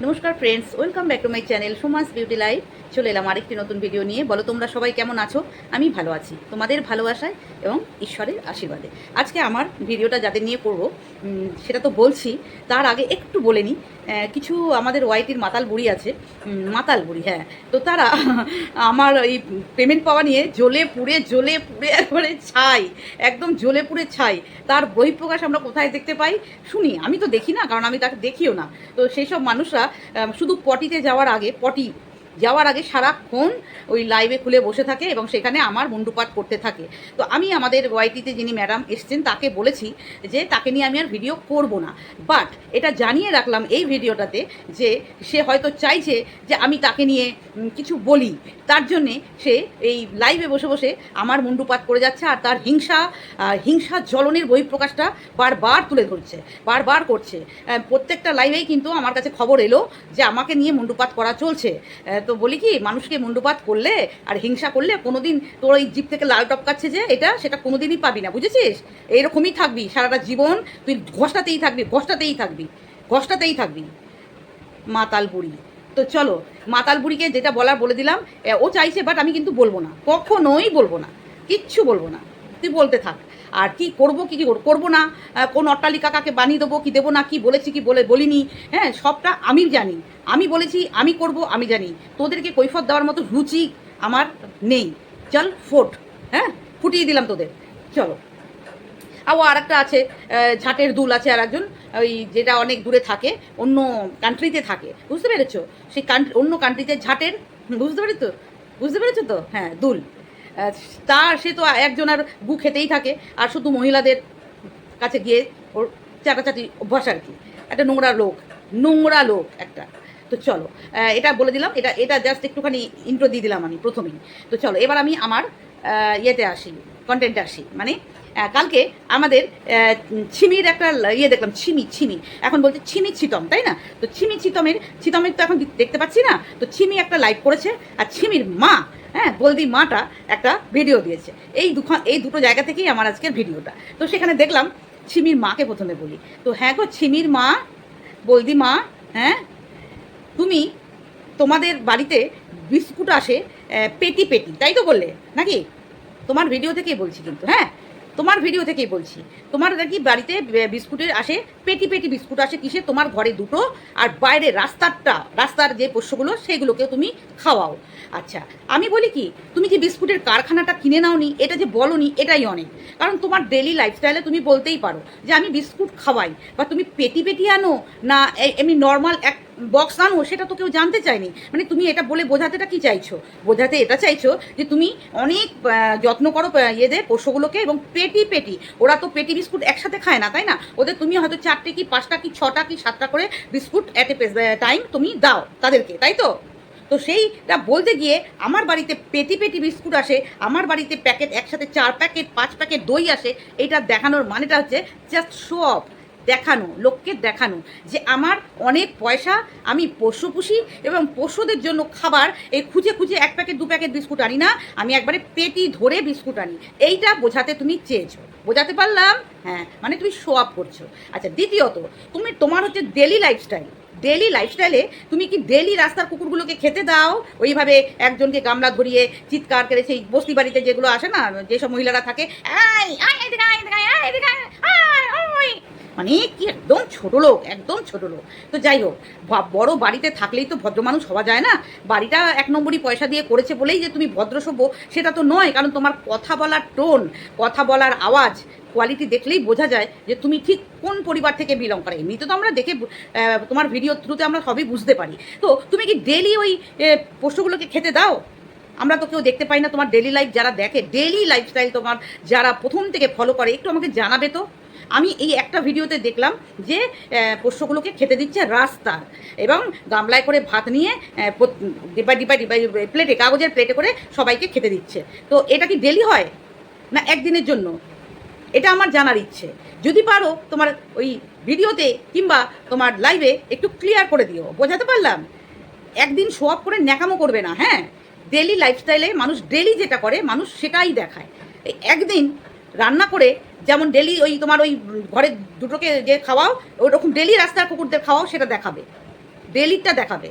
নমস্কার friends welcome back to my channel Sumas beauty life চলে এলাম আরেকটি নতুন ভিডিও নিয়ে। বলো তোমরা সবাই কেমন আছো? আমি ভালো আছি। তোমাদের ভালোবাসায় এবং ঈশ্বরের আশীর্বাদে। আজকে আমার ভিডিওটা যাদের নিয়ে করব সেটা তো বলছি, তার আগে একটু বলে নিই কিছু আমাদের ওয়াইটির মাতাল বুড়ি আছে মাতাল বুড়ি হ্যাঁ। তো তারা আমার এই পেমেন্ট পাওয়া নিয়ে জ্বলে পুড়ে জ্বলে পুড়ে একবারে ছাই, একদম জ্বলে পুড়ে ছাই। তার বহিঃপ্রকাশ আমরা কোথায় দেখতে পাই? শুনি, আমি তো দেখি না, কারণ আমি তাকে দেখিও না। তো সেই সব মানুষরা শুধু পটিতে যাওয়ার আগে, পটি যাওয়ার আগে সারাক্ষণ ওই লাইভে খুলে বসে থাকে এবং সেখানে আমার মুন্ডুপাত করতে থাকে। তো আমি আমাদের ওয়াইটিতে যিনি ম্যাডাম এসছেন, তাকে বলেছি যে তাকে নিয়ে আমি আর ভিডিও করব না। বাট এটা জানিয়ে রাখলাম এই ভিডিওটাতে যে সে হয়তো চাইছে যে আমি তাকে নিয়ে কিছু বলি। তার জন্যে সে এই লাইভে বসে বসে আমার মুন্ডুপাত করে যাচ্ছে আর তার হিংসা হিংসা জ্বলনের বহিঃপ্রকাশটা বারবার তুলে ধরছে, বারবার করছে। প্রত্যেকটা লাইভেই কিন্তু আমার কাছে খবর এলো যে আমাকে নিয়ে মুন্ডুপাত করা চলছে। তো বলি কি, মানুষকে মুন্ডুপাত করলে আর হিংসা করলে কোনোদিন তোর ওই জিপ থেকে লাল টপকাচ্ছে যে, এটা সেটা কোনোদিনই পাবি না, বুঝেছিস? এইরকমই থাকবি, সারাটা জীবন তুই ঘষটাতেই থাকবি ঘষটাতেই থাকবি ঘষটাতেই থাকবি। মাতাল বুড়ি। তো চলো, মাতাল বুড়িকে যেটা বলার বলে দিলাম ও চাইছে বাট আমি কিন্তু বলব না। কখনোই বলব না। কিচ্ছু বলব না। তুই বলতে থাক। আর কি করব, কি কি করব- না? কোন অট্টালিকা কাকে বানিয়ে দেবো, কি দেবো না, কি বলেছি, কি বলে, বলিনি। হ্যাঁ সবটা আমি জানি। আমি বলেছি, আমি করব, আমি জানি। তোদেরকে কৈফত দেওয়ার মতো রুচি আমার নেই। চল, ফোট। হ্যাঁ ফুটিয়ে দিলাম তোদের। চলো। আর ও আরেকটা আছে ঝাঁটের দুল আছে আর একজন ওই যেটা অনেক দূরে থাকে, অন্য কান্ট্রিতে থাকে। বুঝতে পেরেছ? সেই কান্ট্রি অন্য কান্ট্রিতে ঝাটের, বুঝতে পেরেছ? বুঝতে পেরেছ তো? হ্যাঁ দুল। তার সে তো একজন আর গু খেতেই থাকে, আর শুধু মহিলাদের কাছে গিয়ে ওর চাটাচাটি অভ্যাস আর কি। একটা নোংরা লোক নোংরা লোক একটা। তো চলো এটা বলে দিলাম, এটা এটা জাস্ট একটুখানি ইন্ট্রো দিয়ে দিলাম আমি প্রথমেই। তো চলো, এবার আমি আমার ইয়েতে আসি কন্টেন্টে আসি। মানে কালকে আমাদের ছিমির একটা ইয়ে দেখলাম, ছিমি ছিমি। এখন বলছে ছিমি ছিতম, তাই না? তো ছিমি ছিতমের ছিতমের তো এখন দেখতে পাচ্ছি না। তো ছিমি একটা লাইভ করেছে আর ছিমির মা হ্যাঁ বলদি মাটা একটা ভিডিও দিয়েছে। এই দুখান, এই দুটো জায়গা থেকেই আমার আজকের ভিডিওটা তো সেখানে দেখলাম ছিমির মাকে প্রথমে বলি। তো হ্যাঁ গো, ছিমির মা, বলদি মা হ্যাঁ তুমি তোমাদের বাড়িতে বিস্কুট আসে পেটি পেটি তাই তো বললে, নাকি? তোমার ভিডিও থেকেই বলছি কিন্তু হ্যাঁ? তোমার ভিডিও থেকেই বলছি। তোমার নাকি বাড়িতে বিস্কুটের আসে, পেটি পেটি বিস্কুট আসে কিসে? তোমার ঘরে দুটো আর বাইরে রাস্তারটা, রাস্তার যে পোষ্যগুলো সেগুলোকে তুমি খাওয়াও। আচ্ছা আমি বলি কি, তুমি কি বিস্কুটের কারখানাটা কিনে নাওনি? এটা যে বলনি, এটাই অনেক। কারণ তোমার ডেলি লাইফস্টাইলে তুমি বলতেই পারো যে, আমি বিস্কুট খাওয়াই। বা তুমি পেটি পেটি আনো, না এমনি নর্মাল এক বক্স আনো, সেটা তো কেউ জানতে চায়নি। মানে তুমি এটা বলে বোঝাতেটা কি চাইছো? বোঝাতে এটা চাইছো যে তুমি অনেক যত্ন করো ইয়েদের, পোষ্যগুলোকে এবং পেটি পেটি, ওরা তো পেটি বিস্কুট একসাথে খায় না, তাই না? ওদের তুমি হয়তো চারটে কি, পাঁচটা কি, ছটা কি, সাতটা করে বিস্কুট অ্যাট এ টাইম তুমি দাও তাদেরকে, তাই তো? তো সেইটা বলতে গিয়ে আমার বাড়িতে পেটি পেটি বিস্কুট আসে, আমার বাড়িতে প্যাকেট একসাথে চার প্যাকেট, পাঁচ প্যাকেট দই আসে, এইটা দেখানোর মানেটা হচ্ছে জাস্ট শো অফ দেখানো লোককে দেখানো যে আমার অনেক পয়সা আমি পশু পুষি এবং পশুদের জন্য খাবার এই খুঁজে খুঁজে এক প্যাকেট দু প্যাকেট বিস্কুট আনি না আমি একবারে পেটি ধরে বিস্কুট আনি। এইটা বোঝাতে তুমি চেয়েছো। বোঝাতে পারলাম? হ্যাঁ মানে তুমি শো আপ করছ। আচ্ছা দ্বিতীয়ত তুমি তোমার হচ্ছে ডেলি লাইফস্টাইল ডেলি লাইফস্টাইলে তুমি কি ডেলি রাস্তার কুকুরগুলোকে খেতে দাও? ওইভাবে একজনকে গামলা ধরিয়ে চিৎকার করে সেই বস্তি বাড়িতে যেগুলো আসে না যেসব মহিলারা থাকে "আয়, আয়, এদিকে আয়, এদিকে আয়, আয়, এদিকে আয়, আয়, ওই।" মানে কি একদম ছোট লোক একদম ছোট লোক। তো যাই হোক বড় বাড়িতে থাকলেই তো ভদ্র মানুষ হওয়া যায় না। বাড়িটা এক নম্বরই পয়সা দিয়ে করেছে বলেই যে তুমি ভদ্র সভ্য সেটা তো নয় কারণ তোমার কথা বলার টোন কথা বলার আওয়াজ কোয়ালিটি দেখলেই বোঝা যায় যে তুমি ঠিক কোন পরিবার থেকে বিলং করে। এমনিতে তো আমরা দেখে তোমার ভিডিও থ্রুতে আমরা সবই বুঝতে পারি। তো তুমি কি ডেলি ওই পশুগুলোকে খেতে দাও? আমরা তো কেউ দেখতে পাই না তোমার ডেলি লাইফ যারা দেখে। ডেলি লাইফস্টাইল তোমার যারা প্রথম থেকে ফলো করে একটু আমাকে জানাবে তো। আমি এই একটা ভিডিওতে দেখলাম যে পোষ্যগুলোকে খেতে দিচ্ছে রাস্তার এবং গামলায় করে ভাত নিয়ে ডিপাই ডিপাই ডিপাই প্লেটে, কাগজের প্লেটে করে সবাইকে খেতে দিচ্ছে। তো এটা কি ডেলি হয়? না একদিনের জন্য? এটা আমার জানার ইচ্ছে। যদি পারো তোমার ওই ভিডিওতে কিংবা তোমার লাইভে একটু ক্লিয়ার করে দিও। বোঝাতে পারলাম? একদিন শো আপ করে ন্যাকামো করবে না হ্যাঁ? ডেলি লাইফস্টাইলে মানুষ ডেলি যেটা করে, মানুষ সেটাই দেখায়। একদিন রান্না করে যেমন ডেলি ওই তোমার ওই ঘরে দুটোকে যে খাওয়াও ওই রকম ডেলি রাস্তার কুকুরদের খাওয়াও, সেটা দেখাবে। ডেলিটা দেখাবে।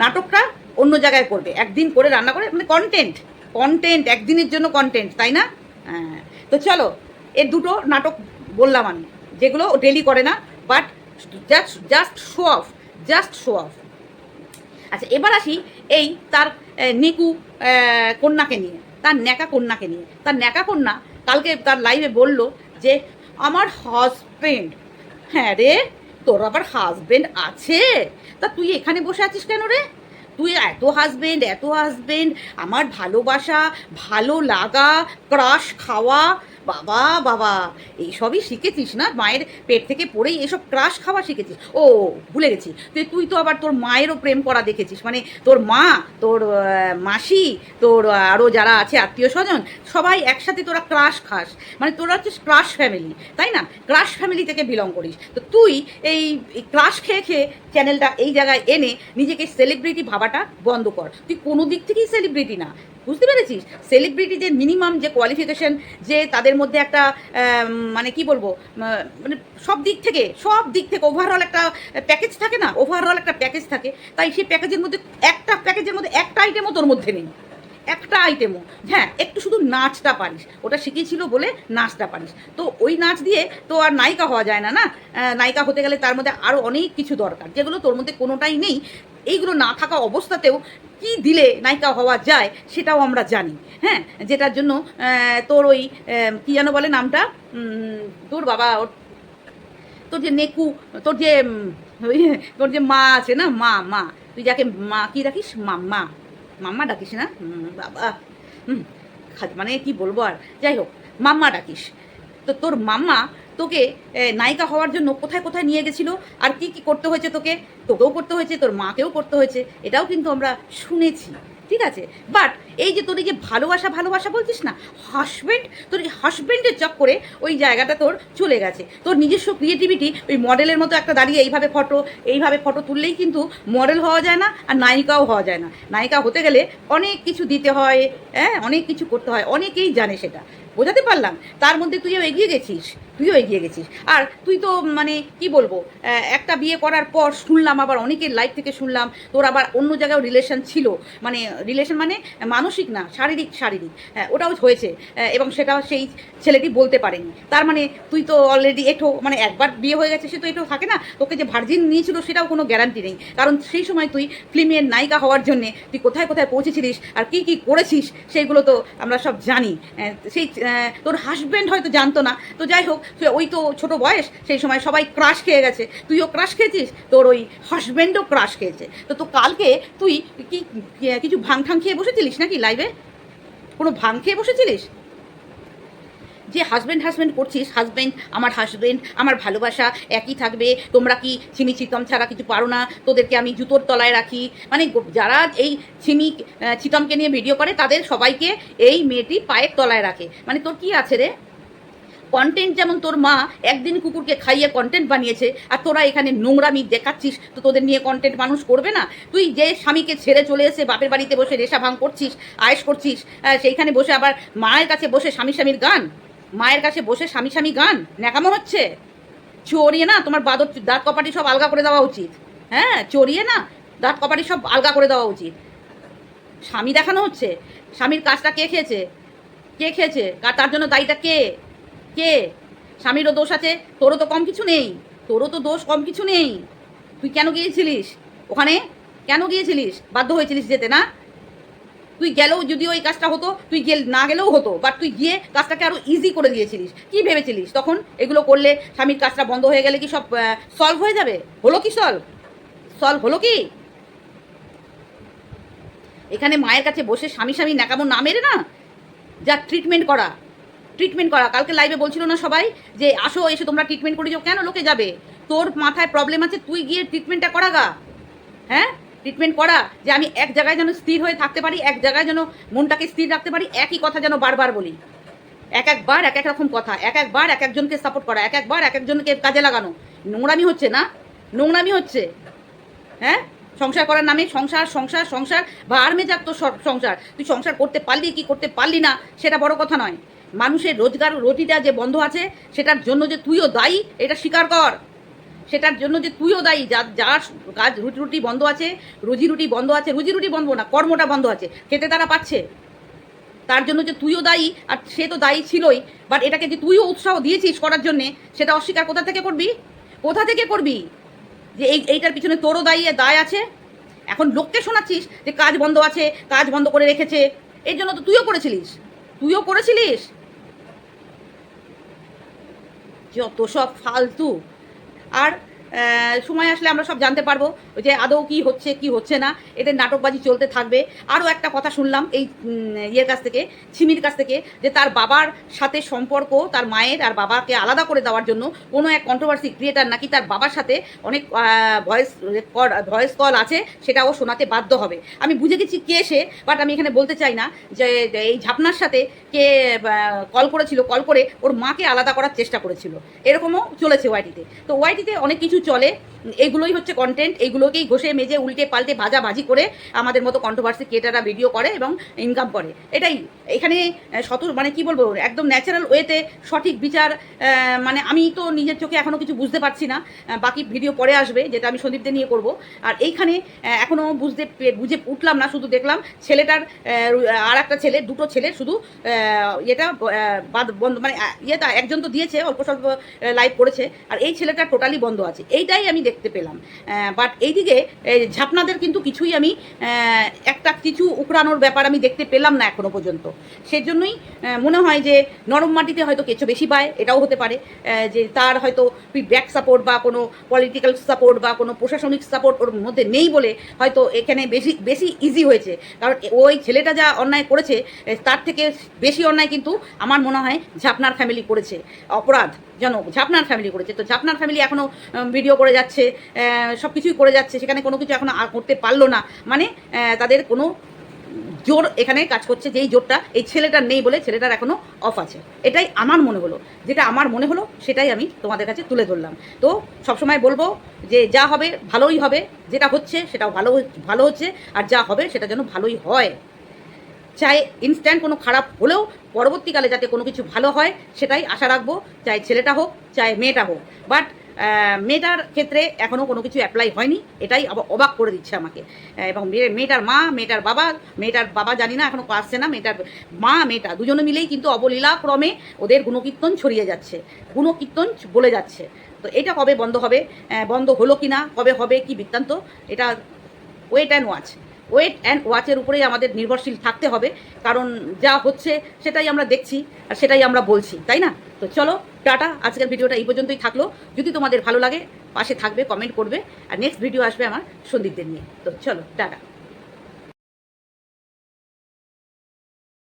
নাটকটা অন্য জায়গায় করবে। একদিন করে রান্না করে মানে কন্টেন্ট কন্টেন্ট একদিনের জন্য কন্টেন্ট তাই না? হ্যাঁ। তো চলো এর দুটো নাটক বললাম আমি, যেগুলো ডেলি করে না but just just show off just show off আচ্ছা এবার আসি এই তার নিকু কন্যাকে নিয়ে, তার ন্যাকা কন্যাকে নিয়ে। তার ন্যাকা কন্যা কালকে তার লাইভে বলল যে, আমার হাজব্যান্ড হ্যাঁ রে, তোর আবার হাজব্যান্ড আছে? তা তুই এখানে বসে আছিস কেন রে? তুই এত হাজবেন্ড এত হাজবেন্ড আমার ভালোবাসা, ভালো লাগা ক্রাশ খাওয়া বাবা বাবা, এইসবই শিখেছিস না? মায়ের পেট থেকে পড়েই এসব ক্রাশ খাওয়া শিখেছিস? ও, ভুলে গেছি। তুই তুই তো আবার তোর মায়েরও প্রেম করা দেখেছিস। মানে তোর মা, তোর মাসি, তোর আরও যারা আছে, আত্মীয় স্বজন, সবাই একসাথে তোরা ক্রাশ খাস। মানে তোরা হচ্ছে ক্রাশ ফ্যামিলি, তাই না? ক্রাশ ফ্যামিলি থেকে বিলং করিস। তো তুই এই ক্রাশ খেয়ে খেয়ে চ্যানেলটা এই জায়গায় এনে নিজেকে সেলিব্রিটি ভাবাটা বন্ধ কর। তুই কোনো দিক থেকেই সেলিব্রিটি না। বুঝতে পেরেছিস? সেলিব্রিটিদের মিনিমাম যে কোয়ালিফিকেশন যে তাদের মধ্যে একটা মানে কি বলব মানে সব দিক থেকে, সব দিক থেকে ওভারঅল একটা প্যাকেজ থাকে না? ওভারঅল একটা প্যাকেজ থাকে। তাই সেই প্যাকেজের মধ্যে একটা প্যাকেজের মধ্যে একটা আইটেমও তোর মধ্যে নেই। একটা আইটেমও হ্যাঁ একটু শুধু নাচটা পারিস। ওটা শিখিয়েছিল বলে নাচটা পারিস। তো ওই নাচ দিয়ে তো আর নায়িকা হওয়া যায় না না? নায়িকা হতে গেলে তার মধ্যে আরও অনেক কিছু দরকার, যেগুলো তোর মধ্যে কোনোটাই নেই। এইগুলো না থাকা অবস্থাতেও কি দিলে নায়িকা হওয়া যায় সেটাও আমরা জানি। হ্যাঁ? যেটার জন্য তোর ওই কি যেন বলে নামটা? তোর বাবা তোর যে নেকু, তোর যে তোর যে মা আছে না? মা মা। তুই যাকে মা কি রাখিস মাম্মা মাম্মা ডাকিস না? বাবা। হুম মানে কি বলব আর? যাই হোক, মাম্মা ডাকিস। তো তোর মাম্মা তোকে নায়িকা হওয়ার জন্য কোথায় কোথায় নিয়ে গেছিল? আর কি কি করতে হয়েছে তোকে? তোকেও করতে হয়েছে, তোর মাকেও করতে হয়েছে। এটাও কিন্তু আমরা শুনেছি। ঠিক আছে? বাট এই যে তোর এই যে ভালোবাসা ভালোবাসা বলছিস না? হাজবেন্ড তোর এই হাজবেন্ডের চক্করে ওই জায়গাটা তোর চলে গেছে। তোর নিজস্ব ক্রিয়েটিভিটি ওই মডেলের মতো একটা দাঁড়িয়ে এইভাবে ফটো এইভাবে ফটো তুললেই কিন্তু মডেল হওয়া যায় না আর নায়িকাও হওয়া যায় না। নায়িকা হতে গেলে অনেক কিছু দিতে হয় হ্যাঁ? অনেক কিছু করতে হয়, অনেকেই জানে সেটা। বোঝাতে পারলাম? তার মধ্যে তুইও এগিয়ে গেছিস, তুইও এগিয়ে গেছিস। আর তুই তো মানে কি বলব একটা বিয়ে করার পর শুনলাম আবার অনেকের লাইফ থেকে শুনলাম, তোর আবার অন্য জায়গায় রিলেশন ছিল। মানে রিলেশন মানে মানসিক না শারীরিক শারীরিক। হ্যাঁ, ওটাও হয়েছে। এবং সেটা সেই ছেলেটি বলতে পারেনি। তার মানে তুই তো অলরেডি এঠো মানে একবার বিয়ে হয়ে গেছে সে তো এঠো থাকে না। তোকে যে ভার্জিন নিয়েছিল সেটাও কোনো গ্যারান্টি নেই। কারণ সেই সময় তুই ফিল্মের নায়িকা হওয়ার জন্যে তুই কোথায় কোথায় পৌঁছেছিলিস আর কি কি করেছিস সেইগুলো তো আমরা সব জানি। সেই তোর হাজব্যান্ড হয়তো জানতো না। তো যাই হোক ওই তো ছোট বয়স সেই সময় সবাই ক্রাশ খেয়ে গেছে। তুইও ক্রাশ খেয়েছিস? তোর ওই হাজব্যান্ডও ক্রাশ খেয়েছে। তো তো কালকে তুই কি- কিছু ভাং ঠাং খেয়ে বসেছিলিস নাকি লাইভে কোনো ভাং খেয়ে বসেছিলিস? যে হাজব্যান্ড হাজব্যান্ড করছিস হাজব্যান্ড আমার হাজব্যান্ড আমার ভালোবাসা একই থাকবে তোমরা কি চিনি চিতম ছাড়া কিছু পারো না? তোদেরকে আমি জুতোর তলায় রাখি। মানে যারা এই আহ, চিতমকে নিয়ে ভিডিও করে তাদের সবাইকে এই মেয়েটি পায়ের তলায় রাখে। মানে তোর কি আছে রে? কন্টেন্ট যেমন তোর মা একদিন কুকুরকে খাইয়ে কন্টেন্ট বানিয়েছে, আর তোরা এখানে নোংরামি দেখাচ্ছিস, তো তোদের নিয়ে কন্টেন্ট মানুষ করবে না। তুই যে স্বামীকে ছেড়ে চলে এসে বাপের বাড়িতে বসে রেশা ভাঙ করছিস, আয়েস করছিস সেইখানে বসে আবার মায়ের কাছে বসে স্বামী স্বামীর গান? মায়ের কাছে বসে স্বামী স্বামী গান? ন্যাকামো হচ্ছে? চড়িয়ে না, তোমার বাদর, দাঁত কপাটি সব আলগা করে দেওয়া উচিত। হ্যাঁ চড়িয়ে না, দাঁত কপাটি সব আলগা করে দেওয়া উচিত। স্বামী দেখানো হচ্ছে? স্বামীর কাজটা কে খেয়েছে? কে খেয়েছে? তার জন্য দায়ীটা কে? কে? স্বামীরও দোষ আছে, তোরও তো কম কিছু নেই, তোরও তো দোষ কম কিছু নেই। তুই কেন গিয়েছিলিস? ওখানে কেন গিয়েছিলিস? বাধ্য হয়েছিলিস যেতে, না? তুই গেলেও যদি ওই কাজটা হতো, তুই গেল, না গেলেও হতো বাট তুই গিয়ে কাজটাকে আরও ইজি করে দিয়েছিলিস। কি ভেবেছিলিস তখন? এগুলো করলে স্বামীর কাজটা বন্ধ হয়ে গেলে কি সব সলভ হয়ে যাবে? হলো কি সলভ সলভ হলো কি? এখানে মায়ের কাছে বসে স্বামী স্বামী ন্যাকামো না মেরে না? যা ট্রিটমেন্ট করা। ট্রিটমেন্ট করা। কালকে লাইভে বলছিল না সবাই যে, আসো, এসে তোমরা ট্রিটমেন্ট করে যাও। কেন? লোকে যাবে। তোর মাথায় প্রবলেম আছে, তুই গিয়ে ট্রিটমেন্টটা করা গা। হ্যাঁ? ট্রিটমেন্ট করা যে, আমি এক জায়গায় যেন স্থির হয়ে থাকতে পারি, এক জায়গায় যেন মনটাকে স্থির রাখতে পারি, একই কথা যেন বারবার বলি। এক একবার, এক এক রকম কথা। এক একবার, এক একজনকে সাপোর্ট করা। এক একবার, এক একজনকে কাজে লাগানো। নোংরামি হচ্ছে না? নোংরামি হচ্ছে। হ্যাঁ? সংসার করার নামে সংসার সংসার সংসার বা আর্মে যাক তো সর- সংসার। তুই সংসার করতে পারলি কি করতে পারলি না, সেটা বড় কথা নয়। মানুষের রোজগার রুটিটা যে বন্ধ আছে, সেটার জন্য যে তুইও দায়ী, এটা স্বীকার কর। সেটার জন্য যে তুইও দায়ী যার যার কাজ রুটি রুটি বন্ধ আছে, রুজি রুটি বন্ধ আছে, রুজি রুটি বন্ধ না, কর্মটা বন্ধ আছে, খেতে তারা পাচ্ছে তার জন্য যে তুইও দায়ী, আর সে তো দায়ী ছিলই বাট এটাকে যে তুইও উৎসাহ দিয়েছিস করার জন্যে, সেটা অস্বীকার কোথা থেকে করবি? কোথা থেকে করবি? যে এই, এইটার পিছনে তোরও দায়ী, দায় আছে। এখন লোককে শোনাচ্ছিস যে কাজ বন্ধ আছে, কাজ বন্ধ করে রেখেছে, এর জন্য তো তুইও করেছিলিস। তুইও করেছিলিস? যত সব ফালতু। আর সময় আসলে আমরা সব জানতে পারব যে আদৌ কি হচ্ছে কি হচ্ছে না। এদের নাটকবাজি চলতে থাকবে। আরও একটা কথা শুনলাম এই ইয়ের কাছ থেকে, ছিমির কাছ থেকে, যে তার বাবার সাথে সম্পর্ক, তার মায়ের আর বাবাকে আলাদা করে দেওয়ার জন্য কোনো এক কন্ট্রোভার্সি ক্রিয়েটার নাকি তার বাবার সাথে অনেক ভয়েস রেকর্ড ভয়েস কল আছে, সেটাও শোনাতে বাধ্য হবে। আমি বুঝে গেছি কে সে বাট আমি এখানে বলতে চাই না যে এই ঝাপনার সাথে কে কল করেছিল কল করে ওর মাকে আলাদা করার চেষ্টা করেছিল। এরকমও চলেছে ওয়াইটিতে তো। ওয়াইটিতে অনেক কিছু চলে এইগুলোই হচ্ছে কন্টেন্ট এইগুলোকেই ঘষে, মেজে, উল্টে, পাল্টে ভাজা ভাজি করে আমাদের মতো কন্ট্রোভার্সি ক্রিয়েটাররা ভিডিও করে এবং ইনকাম করে। এটাই। এখানে শত মানে কি বলব, একদম ন্যাচারাল ওয়েতে সঠিক বিচার মানে আমি তো নিজের চোখে এখনও কিছু বুঝতে পারছি না বাকি ভিডিও পরে আসবে, যেটা আমি সন্দীপদের নিয়ে করব। আর এইখানে এখনও বুঝতে বুঝে উঠলাম না, শুধু দেখলাম ছেলেটার আর একটা ছেলে, দুটো ছেলে শুধু ইয়েটা বাদ, বন্ধ মানে ইয়েটা, একজন তো দিয়েছে, অল্প স্বল্প লাইভ করেছে, আর এই ছেলেটা টোটালি বন্ধ আছে। এইটাই আমি দেখতে পেলাম। বাট এইদিকে ঝাপনাদের কিন্তু কিছুই আমি একটা কিছু উকড়ানোর ব্যাপার আমি দেখতে পেলাম না এখনও পর্যন্ত। সেজন্যই মনে হয় যে নরম মাটিতে হয়তো কেঁচো বেশি পায়, এটাও হতে পারে। যে তার হয়তো ব্যাক সাপোর্ট বা কোনো পলিটিক্যাল সাপোর্ট বা কোনো প্রশাসনিক সাপোর্ট ওর মধ্যে নেই বলে হয়তো এখানে বেশি বেশি ইজি হয়েছে। কারণ ওই ছেলেটা যা অন্যায় করেছে তার থেকে বেশি অন্যায় কিন্তু আমার মনে হয় ঝাপনার ফ্যামিলি করেছে। অপরাধ, যেন ঝাপনার ফ্যামিলি করেছে। তো ঝাপনার ফ্যামিলি এখনও ভিডিও করে যাচ্ছে সব কিছুই করে যাচ্ছে, সেখানে কোনো কিছু এখনও করতে পারল না। মানে তাদের কোনো জোর এখানে কাজ করছে, যেই জোরটা এই ছেলেটার নেই বলে ছেলেটার এখনও অফ আছে। এটাই আমার মনে হলো। যেটা আমার মনে হলো, সেটাই আমি তোমাদের কাছে তুলে ধরলাম। তো সবসময় বলব যে যা হবে ভালোই হবে, যেটা হচ্ছে সেটাও ভালো ভালো হচ্ছে, আর যা হবে সেটা যেন ভালোই হয়। চাই ইনস্ট্যান্ট কোনো খারাপ হলেও পরবর্তীকালে যাতে কোনো কিছু ভালো হয়, সেটাই আশা রাখব। চাই ছেলেটা হোক, চাই মেয়েটা হোক। বাট মেয়েটার ক্ষেত্রে এখনও কোনো কিছু অ্যাপ্লাই হয়নি, এটাই অবাক করে দিচ্ছে আমাকে। এবং মেয়ে- মেয়েটার মা, মেয়েটার বাবা মেয়েটার বাবা জানি না এখনও আসছে না, মেয়েটার মা, মেয়েটা, দুজনে মিলেই কিন্তু অবলীলাক্রমে ওদের গুণকীর্তন ছড়িয়ে যাচ্ছে, গুণকীর্তন বলে যাচ্ছে। তো এটা কবে বন্ধ হবে? বন্ধ হলো কি না কবে হবে? কি বৃত্তান্ত? এটা wait and watch wait and ওয়াচের উপরেই আমাদের নির্ভরশীল থাকতে হবে, কারণ যা হচ্ছে সেটাই আমরা দেখছি আর সেটাই আমরা বলছি, তাই না? তো চলো, টাটা, আজকের ভিডিওটা এই পর্যন্তই থাকল। যদি তোমাদের ভালো লাগে, পাশে থাকবে কমেন্ট করবে, আর নেক্সট ভিডিও আসবে আমার সন্দীপদের নিয়ে। তো চলো, টাটা।